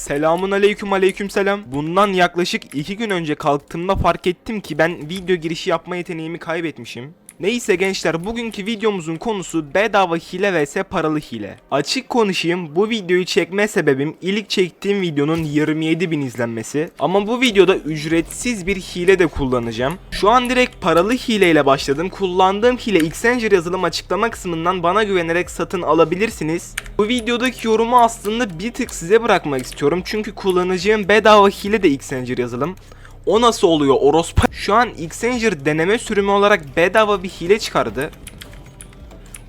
Selamun aleyküm aleyküm selam. Bundan yaklaşık 2 gün önce kalktığımda fark ettim ki ben video girişi yapma yeteneğimi kaybetmişim. Neyse gençler bugünkü videomuzun konusu bedava hile vs paralı hile. Açık konuşayım bu videoyu çekme sebebim ilk çektiğim videonun 27 bin izlenmesi. Ama bu videoda ücretsiz bir hile de kullanacağım. Şu an direkt paralı hileyle başladım. Kullandığım hile Xchanger yazılım açıklama kısmından bana güvenerek satın alabilirsiniz. Bu videodaki yorumu aslında bir tık size bırakmak istiyorum. Çünkü kullanacağım bedava hile de Xchanger yazılım. O nasıl oluyor orospu? Şu an Xchanger deneme sürümü olarak bedava bir hile çıkardı.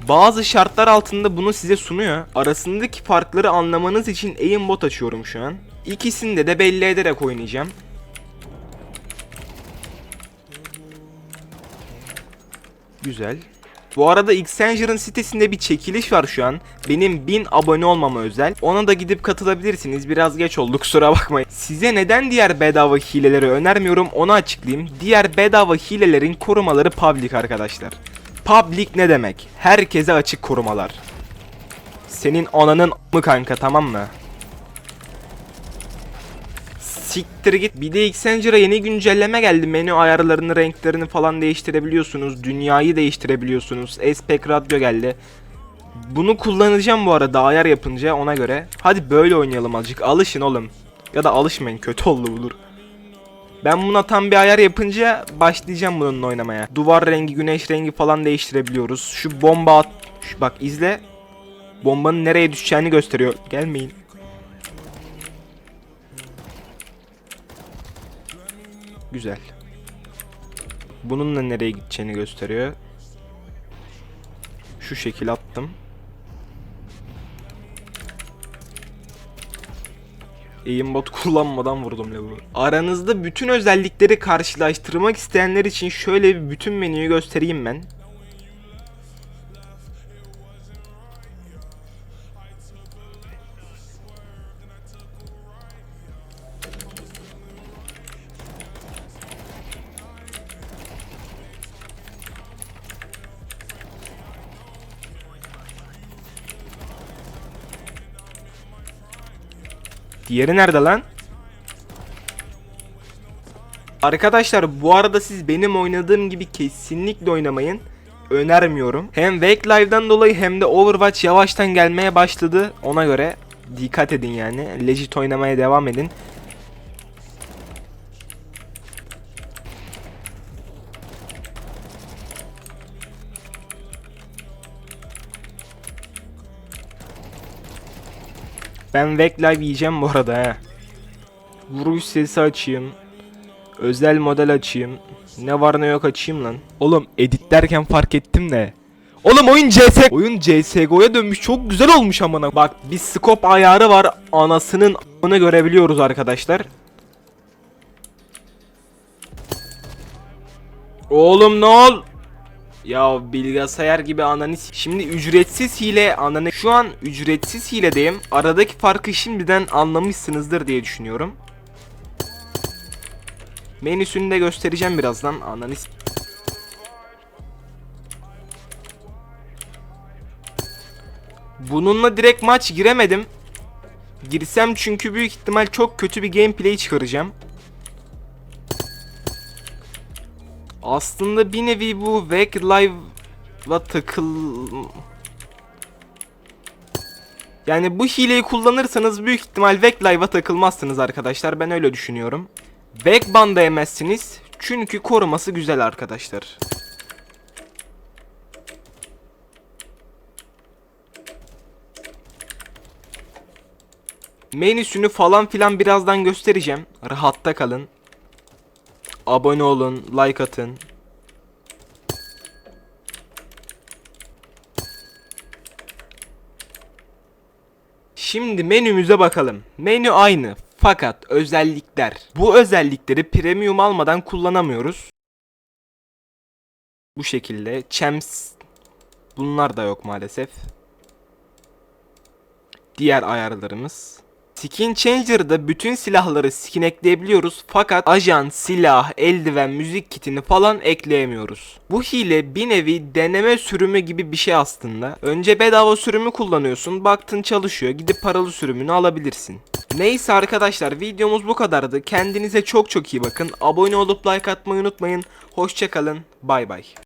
Bazı şartlar altında bunu size sunuyor. Arasındaki farkları anlamanız için aimbot açıyorum şu an. İkisini de belli ederek oynayacağım. Güzel. Bu arada Xchanger'ın sitesinde bir çekiliş var şu an. Benim 1000 abone olmama özel. Ona da gidip katılabilirsiniz. Biraz geç oldu kusura bakmayın. Size neden diğer bedava hileleri önermiyorum onu açıklayayım. Diğer bedava hilelerin korumaları public arkadaşlar. Public ne demek? Herkese açık korumalar. Senin ananın mı kanka tamam mı? Siktir git. Bir de Xchanger'a yeni güncelleme geldi. Menü ayarlarını, renklerini falan değiştirebiliyorsunuz. Dünyayı değiştirebiliyorsunuz. Aspect Radyo geldi. Bunu kullanacağım bu arada ayar yapınca ona göre. Hadi böyle oynayalım azıcık. Alışın oğlum. Ya da alışmayın. Kötü oldu olur. Ben buna tam bir ayar yapınca başlayacağım bununla oynamaya. Duvar rengi, güneş rengi falan değiştirebiliyoruz. Şu bomba at... Şu bak izle. Bombanın nereye düşeceğini gösteriyor. Gelmeyin. Güzel. Bununla nereye gideceğini gösteriyor. Şu şekil attım. Aimbot kullanmadan vurdum lavuğu. Aranızda bütün özellikleri karşılaştırmak isteyenler için şöyle bir bütün menüyü göstereyim ben. Diğeri nerede lan? Arkadaşlar bu arada siz benim oynadığım gibi kesinlikle oynamayın. Önermiyorum. Hem Wake Live'dan dolayı hem de Overwatch yavaştan gelmeye başladı. Ona göre dikkat edin yani. Legit oynamaya devam edin. Ben Wake Live yiyeceğim bu arada he. Vuruş sesi açayım. Özel model açayım. Ne var ne yok açayım lan. Oğlum editlerken fark ettim de. Oğlum oyun CS oyun CS:GO'ya dönmüş. Çok güzel olmuş amına. Bak bir scope ayarı var. Anasının amını görebiliyoruz arkadaşlar. Oğlum ne ol? Ya bilgisayar gibi ananı s- Şimdi ücretsiz hile ananı Şu an ücretsiz hiledeyim. Aradaki farkı şimdiden anlamışsınızdır diye düşünüyorum. Menüsünü de göstereceğim birazdan ananı s- Bununla direkt maç giremedim. Girsem çünkü büyük ihtimal çok kötü bir gameplay çıkaracağım Aslında bir nevi bu Wake Live'la takıl... Yani bu hileyi kullanırsanız büyük ihtimal Wake Live'a takılmazsınız arkadaşlar. Ben öyle düşünüyorum. Wake Band'a yemezsiniz. Çünkü koruması güzel arkadaşlar. Menüsünü falan filan birazdan göstereceğim. Rahatta kalın. Abone olun, like atın. Şimdi menümüze bakalım. Menü aynı fakat özellikler. Bu özellikleri premium almadan kullanamıyoruz. Bu şekilde. Champs bunlar da yok maalesef. Diğer ayarlarımız. Skin Changer'da bütün silahları skin ekleyebiliyoruz fakat ajan, silah, eldiven, müzik kitini falan ekleyemiyoruz. Bu hile bir nevi deneme sürümü gibi bir şey aslında. Önce bedava sürümü kullanıyorsun, baktın çalışıyor, gidip paralı sürümünü alabilirsin. Neyse arkadaşlar videomuz bu kadardı. Kendinize çok çok iyi bakın. Abone olup like atmayı unutmayın. Hoşçakalın. Bay bay.